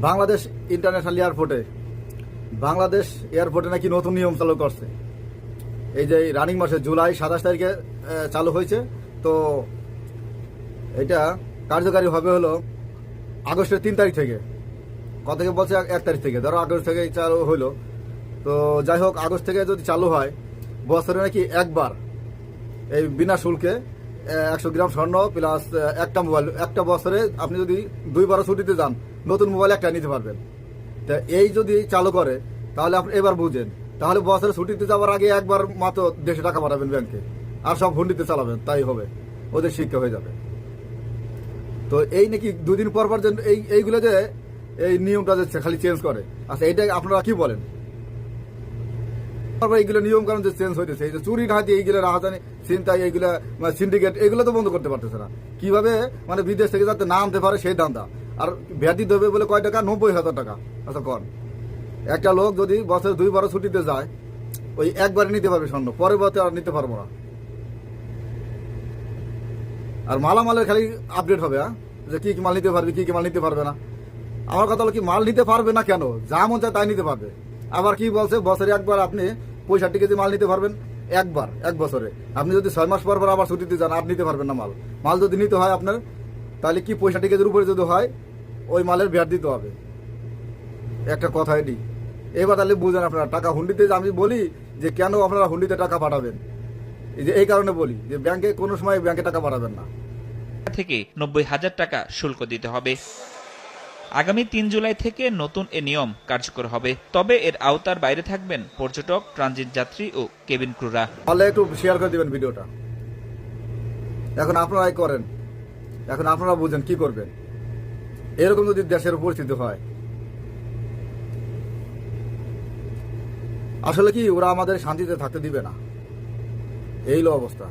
Bangladesh international এয়ারপোর্টে বাংলাদেশ এয়ারপোর্টে নাকি নতুন নিয়ম চালু করছে। এই যে রানিং মাসে জুলাই সাতাশ তারিখে চালু হয়েছে। তো এটা কার্যকারী হবে হলো আগস্টের তিন তারিখ থেকে। কত থেকে বলছে? এক- তারিখ থেকে। ধরো আগস্ট থেকে চালু হলো। তো যাই হোক, আগস্ট থেকে যদি চালু হয়, বছরে নাকি একবার এই বিনা শুল্কে একশো গ্রাম স্বর্ণ প্লাস একটা মোবাইল একটা বছরে আপনি যদি দুইবারও ছুটিতে যান নতুন মোবাইল একটা নিতে পারবেন। তা এই যদি চালু করে, তাহলে আপনি এবার বুঝেন। তাহলে বছরে ছুটিতে যাওয়ার আগে একবার মাত্র দেশে টাকা পাঠাবেন ব্যাংকে। আর সব ভন্ডিতে চালাবেন, তাই হবে। ওদের শিক্ষা হয়ে যাবে। তো এই নাকি দুদিন পর পর যে এই, এইগুলো যে এই নিয়মটা যে খালি চেঞ্জ করে। আচ্ছা এইটা আপনারা কি বলেন? তারপর এইগুলো নিয়ম কারণ যে চেঞ্জ হইতেছে, এই যে চুরি ডাহাতি এইগুলো রাহাজানি চিন্তাই এইগুলো সিন্ডিকেট এগুলো তো বন্ধ করতে পারতেছে না। কীভাবে মানে বিদেশ থেকে যাতে না আনতে পারে সেই দান্দা আর ব্যাধি দেবে বলে কয় টাকা? নব্বই হাজার টাকা। আচ্ছা কন। একটা লোক যদি বছরে দুই বারো ছুটিতে যায়, ওই একবারে নিতে পারবে স্বর্ণ, পরের বছর আর নিতে পারব না। আর মালামালের খালি আপডেট হবে হ্যাঁ? যে কি কি মাল নিতে পারবে, কি কি মাল নিতে পারবে না। আমার কথা হলো কি, মাল নিতে পারবে না কেন? যা মন চায় তাই নিতে পারবে। আবার কি বলছে, বছরে একবার আপনি পঁয়ষট্টি কেজি মাল নিতে পারবেন? একবার, এক বছরে। আপনি যদি ছয় মাস পর পর আবার ছুটিতে যান আপনি নিতে পারবেন না মাল। মাল যদি নিতে হয় আপনার, তাহলে কি পঁয়ষট্টি কেজির উপরে যদি হয় ওই মালের ভ্যাট দিতে হবে। একটা কথা এটি এবার তাহলে বুঝেন আপনারা টাকা হুন্ডিতে আমি বলি যে কেন আপনারা হুন্ডিতে টাকা পাঠাবেন? এই যে এই কারণে বলি যে ব্যাংকে কোনো সময় ব্যাংকে টাকা পাঠাবেন না। থেকে নব্বই হাজার টাকা শুল্ক দিতে হবে। আগামী তিন জুলাই থেকে নতুন এ নিয়ম কার্যকর হবে। তবে এর আওতার বাইরে থাকবেন পর্যটক ট্রানজিট যাত্রী ও কেবিন ক্রুরা। তাহলে একটু শেয়ার করে দিবেন ভিডিওটা। এখন আপনারাই করেন। এখন আপনারা বুঝেন কি করবেন। এরকম যদি দেশের পরিস্থিতি হয়, আসলে কি ওরা আমাদের শান্তিতে থাকতে দিবে না? এই অবস্থা।